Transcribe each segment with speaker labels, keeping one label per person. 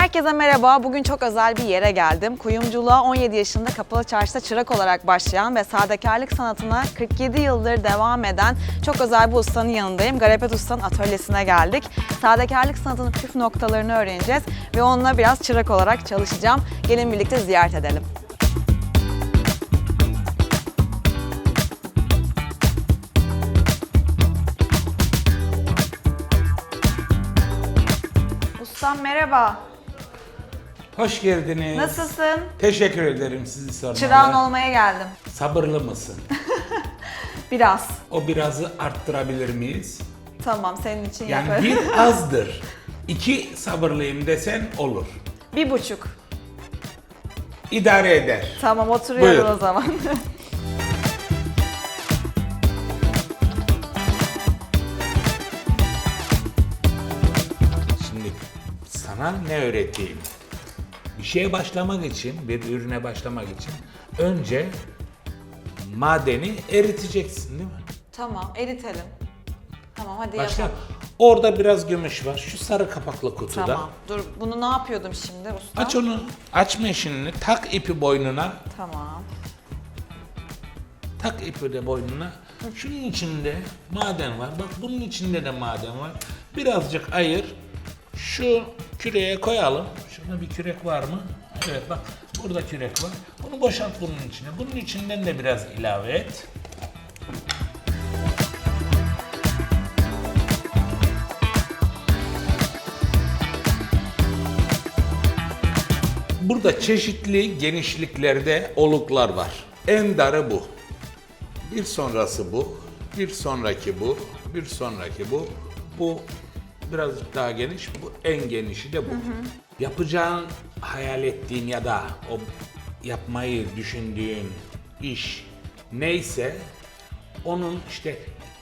Speaker 1: Herkese merhaba. Bugün çok özel bir yere geldim. Kuyumculuğa 17 yaşında Kapalı Çarşı'da çırak olarak başlayan ve sadekarlık sanatına 47 yıldır devam eden çok özel bir ustanın yanındayım. Garepet Usta'nın atölyesine geldik. Sadekarlık sanatının püf noktalarını öğreneceğiz ve onunla biraz çırak olarak çalışacağım. Gelin birlikte ziyaret edelim. Ustam merhaba.
Speaker 2: Hoş geldiniz.
Speaker 1: Nasılsın?
Speaker 2: Teşekkür ederim sizi sormalı.
Speaker 1: Çırağın olmaya geldim.
Speaker 2: Sabırlı mısın?
Speaker 1: Biraz.
Speaker 2: O birazı arttırabilir miyiz?
Speaker 1: Tamam senin için
Speaker 2: Yani
Speaker 1: yaparım.
Speaker 2: bir azdır. İki sabırlıyım desen olur.
Speaker 1: Bir buçuk.
Speaker 2: İdare eder.
Speaker 1: Tamam oturuyorum
Speaker 2: Buyur.
Speaker 1: o zaman.
Speaker 2: Şimdi sana ne öğreteyim? Bir şeye başlamak için, bir ürüne başlamak için önce madeni eriteceksin değil mi?
Speaker 1: tamam eritelim. Tamam hadi
Speaker 2: Başla.
Speaker 1: yapalım.
Speaker 2: Orada biraz gümüş var. Şu sarı kapaklı kutuda.
Speaker 1: Tamam. Dur bunu ne yapıyordum şimdi usta?
Speaker 2: Aç onu. Aç meşinini. Tak ipi boynuna.
Speaker 1: Tamam.
Speaker 2: Tak ipi de boynuna. Şunun içinde maden var. Bak bunun içinde de maden var. Birazcık ayır. Şu küreye koyalım. Şurada bir kürek var mı? Evet bak burada kürek var. Bunu boşalt bunun içine. Bunun içinden de biraz ilave et. Burada çeşitli genişliklerde oluklar var. En darı bu. Bir sonrası bu, bir sonraki bu, bir sonraki bu. Bu birazcık daha geniş, bu en genişi de bu. Yapacağın, hayal ettiğin ya da o yapmayı düşündüğün iş neyse onun işte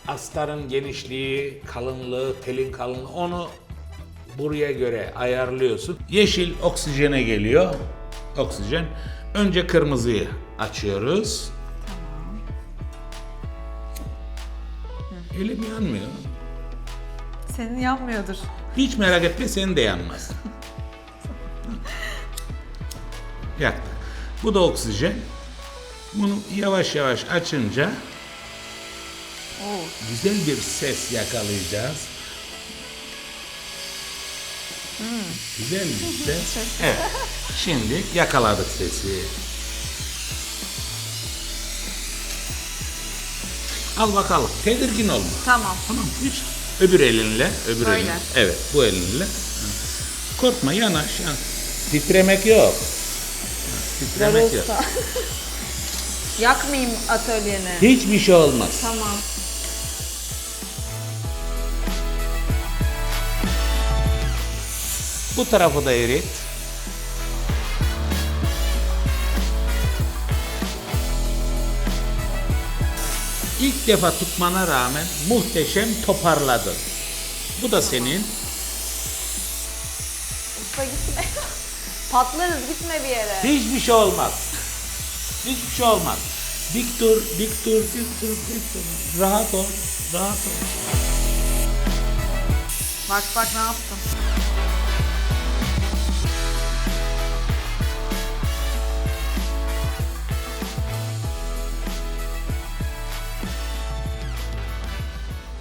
Speaker 2: astarın genişliği, kalınlığı, telin kalınlığı onu buraya göre ayarlıyorsun. Yeşil oksijene geliyor. Oksijen. Önce kırmızıyı açıyoruz. Elim yanmıyor.
Speaker 1: Senin yanmıyordur.
Speaker 2: Hiç merak etme senin de yanmaz. Yaktı. Bu da oksijen. Bunu yavaş yavaş açınca
Speaker 1: Oo.
Speaker 2: güzel bir ses yakalayacağız. Güzel bir ses. Evet. Şimdi yakaladık sesi. Al bakalım. Tedirgin olma.
Speaker 1: Tamam.
Speaker 2: Tamam. Hiç. Öbür elinle, öbür
Speaker 1: Böyle.
Speaker 2: elinle. Evet, bu elinle. Korkma, yanaş, yan. Titremek yok. Titremek yok.
Speaker 1: Yakmayayım atölyeni.
Speaker 2: Hiçbir şey olmaz.
Speaker 1: Tamam.
Speaker 2: Bu tarafı da erit. İlk defa tutmana rağmen muhteşem toparladın. Bu da senin.
Speaker 1: Usta gitme. Patlarız gitme bir yere.
Speaker 2: Hiçbir şey olmaz. Hiçbir şey olmaz. Dik dur, dik dur, dik dur, dik dur. Rahat ol, rahat ol.
Speaker 1: Bak bak ne yaptım.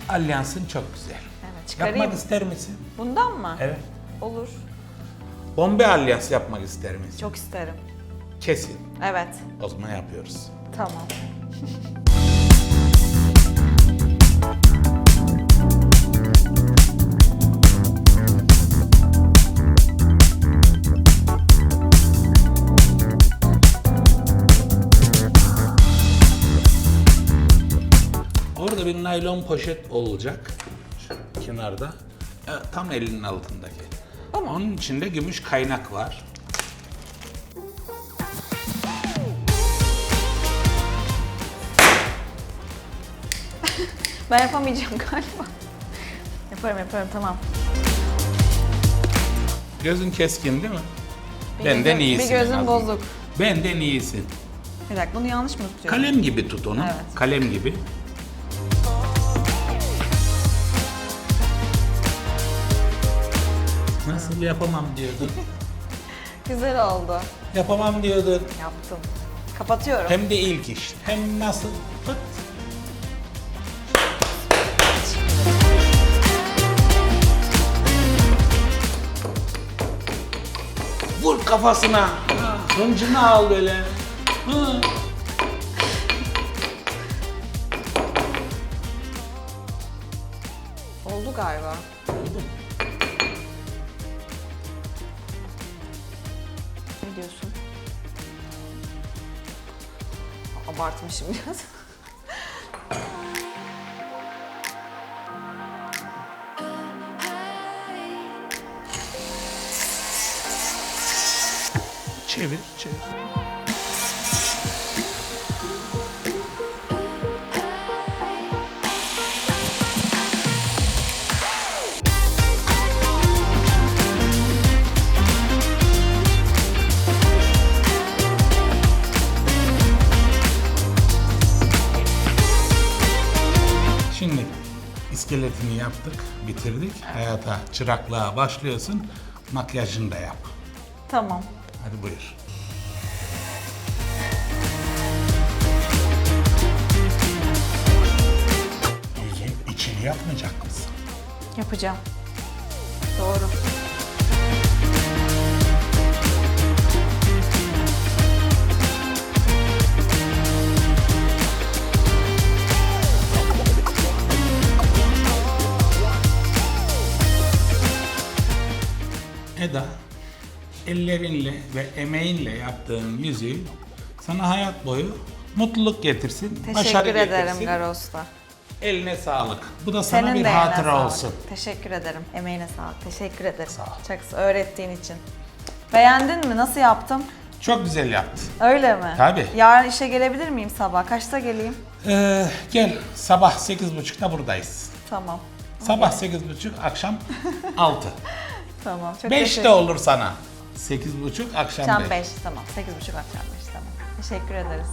Speaker 2: Alyansın çok güzel.
Speaker 1: Evet çıkarayım.
Speaker 2: Yapmak ister misin?
Speaker 1: Bundan mı?
Speaker 2: Evet.
Speaker 1: Olur.
Speaker 2: Bombe alyans yapmak ister misin?
Speaker 1: Çok isterim.
Speaker 2: Kesin.
Speaker 1: Evet.
Speaker 2: O zaman yapıyoruz.
Speaker 1: Tamam.
Speaker 2: bir naylon poşet olacak. Şu kenarda. Evet, tam elinin altındaki.
Speaker 1: Tamam.
Speaker 2: Onun içinde gümüş kaynak var.
Speaker 1: Ben yapamayacağım galiba. Yaparım yaparım tamam.
Speaker 2: Gözün keskin değil mi?
Speaker 1: Bir
Speaker 2: Benden
Speaker 1: gözüm-
Speaker 2: iyisin.
Speaker 1: Bir
Speaker 2: en
Speaker 1: gözüm
Speaker 2: azından.
Speaker 1: bozuk.
Speaker 2: Benden iyisin.
Speaker 1: Bir dakika bunu yanlış mı tutuyorum?
Speaker 2: Kalem gibi tut onu.
Speaker 1: Evet.
Speaker 2: Kalem gibi. Nasıl yapamam diyordun.
Speaker 1: Güzel oldu.
Speaker 2: Yapamam diyordun.
Speaker 1: Yaptım. Kapatıyorum.
Speaker 2: Hem de ilk iş. Hem nasıl? Fıt. Vur kafasına. Ha, Hıncını al böyle. Hı.
Speaker 1: Oldu galiba. Ne diyorsun? Abartmışım biraz.
Speaker 2: Çevir, çevir. İskeletini yaptık, bitirdik. Hayata, çıraklığa başlıyorsun. Makyajını da yap.
Speaker 1: Tamam.
Speaker 2: Hadi buyur. Yüzün içini yapmayacak mısın?
Speaker 1: Yapacağım. Doğru.
Speaker 2: Eda, ellerinle ve emeğinle yaptığın yüzüğü sana hayat boyu mutluluk getirsin, başarı
Speaker 1: Teşekkür ederim
Speaker 2: getirsin.
Speaker 1: Garosta.
Speaker 2: Eline sağlık. Bu da sana
Speaker 1: Senin
Speaker 2: bir
Speaker 1: de eline
Speaker 2: hatıra
Speaker 1: sağlık.
Speaker 2: olsun.
Speaker 1: Teşekkür ederim. Emeğine sağlık. Teşekkür ederim.
Speaker 2: Sağ ol.
Speaker 1: Çok öğrettiğin için. Beğendin mi? Nasıl yaptım?
Speaker 2: Çok güzel yaptın.
Speaker 1: Öyle mi?
Speaker 2: Tabii.
Speaker 1: Yarın işe gelebilir miyim sabah? Kaçta geleyim?
Speaker 2: Ee, gel sabah 8.30'da buradayız.
Speaker 1: Tamam.
Speaker 2: Sabah 8.30, akşam 6.
Speaker 1: Tamam. Çok
Speaker 2: 5
Speaker 1: teşekkür-
Speaker 2: de olur sana. 8.30, akşam
Speaker 1: Akşam
Speaker 2: 5.
Speaker 1: 5. Tamam. 8.30 akşam 5. Tamam. Teşekkür ederiz.